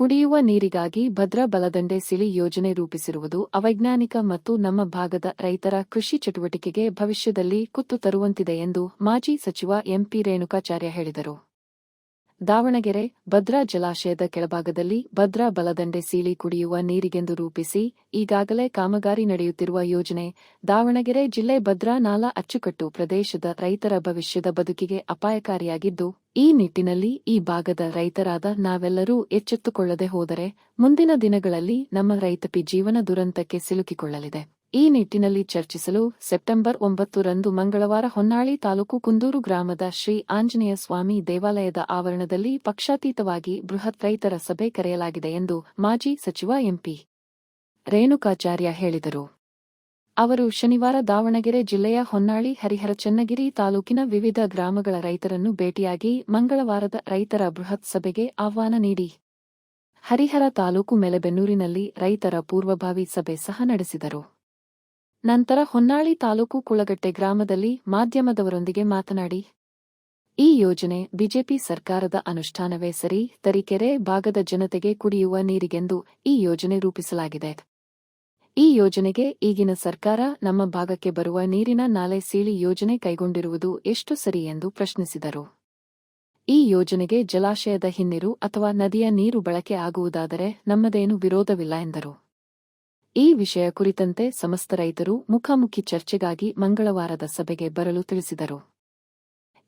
ಕುಡಿಯುವ ನೀರಿಗಾಗಿ ಭದ್ರ ಬಲದಂಡೆ ಸಿಳಿ ಯೋಜನೆ ರೂಪಿಸಿರುವುದು ಅವೈಜ್ಞಾನಿಕ ಮತ್ತು ನಮ್ಮ ಭಾಗದ ರೈತರ ಕೃಷಿ ಚಟುವಟಿಕೆಗೆ ಭವಿಷ್ಯದಲ್ಲಿ ಕುತ್ತು ತರುವಂತಿದೆ ಎಂದು ಮಾಜಿ ಸಚಿವ ಎಂಪಿ ರೇಣುಕಾಚಾರ್ಯ ಹೇಳಿದರು. ದಾವಣಗೆರೆ ಭದ್ರಾ ಜಲಾಶಯದ ಕೆಳಭಾಗದಲ್ಲಿ ಭದ್ರಾ ಬಲದಂಡೆ ಸೀಳಿ ಕುಡಿಯುವ ನೀರಿಗೆಂದು ರೂಪಿಸಿ ಈಗಾಗಲೇ ಕಾಮಗಾರಿ ನಡೆಯುತ್ತಿರುವ ಯೋಜನೆ ದಾವಣಗೆರೆ ಜಿಲ್ಲೆ ಭದ್ರಾ ನಾಲಾ ಅಚ್ಚುಕಟ್ಟು ಪ್ರದೇಶದ ರೈತರ ಭವಿಷ್ಯದ ಬದುಕಿಗೆ ಅಪಾಯಕಾರಿಯಾಗಿದ್ದು, ಈ ನಿಟ್ಟಿನಲ್ಲಿ ಈ ಭಾಗದ ರೈತರಾದ ನಾವೆಲ್ಲರೂ ಎಚ್ಚೆತ್ತುಕೊಳ್ಳದೆ ಹೋದರೆ ಮುಂದಿನ ದಿನಗಳಲ್ಲಿ ನಮ್ಮ ರೈತಪಿ ಜೀವನ ದುರಂತಕ್ಕೆ ಸಿಲುಕಿಕೊಳ್ಳಲಿದೆ. ಈ ನಿಟ್ಟಿನಲ್ಲಿ ಚರ್ಚಿಸಲು ಸೆಪ್ಟೆಂಬರ್ ಒಂಬತ್ತರಂದು ಮಂಗಳವಾರ ಹೊನ್ನಾಳಿ ತಾಲೂಕು ಕುಂದೂರು ಗ್ರಾಮದ ಶ್ರೀ ಆಂಜನೇಯ ಸ್ವಾಮಿ ದೇವಾಲಯದ ಆವರಣದಲ್ಲಿ ಪಕ್ಷಾತೀತವಾಗಿ ಬೃಹತ್ ರೈತರ ಸಭೆ ಕರೆಯಲಾಗಿದೆ ಎಂದು ಮಾಜಿ ಸಚಿವ ಎಂಪಿ ರೇಣುಕಾಚಾರ್ಯ ಹೇಳಿದರು. ಅವರು ಶನಿವಾರ ದಾವಣಗೆರೆ ಜಿಲ್ಲೆಯ ಹೊನ್ನಾಳಿ, ಹರಿಹರ, ಚನ್ನಗಿರಿ ತಾಲೂಕಿನ ವಿವಿಧ ಗ್ರಾಮಗಳ ರೈತರನ್ನು ಭೇಟಿಯಾಗಿ ಮಂಗಳವಾರದ ರೈತರ ಬೃಹತ್ ಸಭೆಗೆ ಆಹ್ವಾನ ನೀಡಿ. ಹರಿಹರ ತಾಲೂಕು ಮೆಲೆಬೆನ್ನೂರಿನಲ್ಲಿ ರೈತರ ಪೂರ್ವಭಾವಿ ಸಭೆ ಸಹ ನಡೆಸಿದರು. ನಂತರ ಹೊನ್ನಾಳಿ ತಾಲೂಕು ಕುಳಗಟ್ಟೆ ಗ್ರಾಮದಲ್ಲಿ ಮಾಧ್ಯಮದವರೊಂದಿಗೆ ಮಾತನಾಡಿ, ಈ ಯೋಜನೆ ಬಿಜೆಪಿ ಸರ್ಕಾರದ ಅನುಷ್ಠಾನವೇ ಸರಿ, ತರೀಕೆರೆ ಭಾಗದ ಜನತೆಗೆ ಕುಡಿಯುವ ನೀರಿಗೆಂದು ಈ ಯೋಜನೆ ರೂಪಿಸಲಾಗಿದೆ. ಈ ಯೋಜನೆಗೆ ಈಗಿನ ಸರ್ಕಾರ ನಮ್ಮ ಭಾಗಕ್ಕೆ ಬರುವ ನೀರಿನ ನಾಲೆ ಸೀಳಿ ಯೋಜನೆ ಕೈಗೊಂಡಿರುವುದು ಎಷ್ಟು ಸರಿ ಎಂದು ಪ್ರಶ್ನಿಸಿದರು. ಈ ಯೋಜನೆಗೆ ಜಲಾಶಯದ ಹಿನ್ನೀರು ಅಥವಾ ನದಿಯ ನೀರು ಬಳಕೆ ಆಗುವುದಾದರೆ ನಮ್ಮದೇನು ವಿರೋಧವಿಲ್ಲ ಎಂದರು. ಈ ವಿಷಯ ಕುರಿತಂತೆ ಸಮಸ್ತ ರೈತರು ಮುಖಾಮುಖಿ ಚರ್ಚೆಗಾಗಿ ಮಂಗಳವಾರದ ಸಭೆಗೆ ಬರಲು ತಿಳಿಸಿದರು.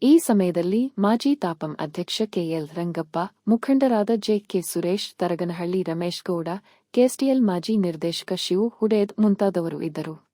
ಈ ಸಮಯದಲ್ಲಿ ಮಾಜಿ ತಾಪಂ ಅಧ್ಯಕ್ಷ ಕೆಎಲ್ ರಂಗಪ್ಪ, ಮುಖಂಡರಾದ ಜೆಕೆ ಸುರೇಶ್, ತರಗನಹಳ್ಳಿ ರಮೇಶ್ ಗೌಡ ಕೆಎಸ್ಟಿಎಲ್ ಮಾಜಿ ನಿರ್ದೇಶಕ ಶಿವು ಹುಡೇದ್ ಮುಂತಾದವರು ಇದ್ದರು.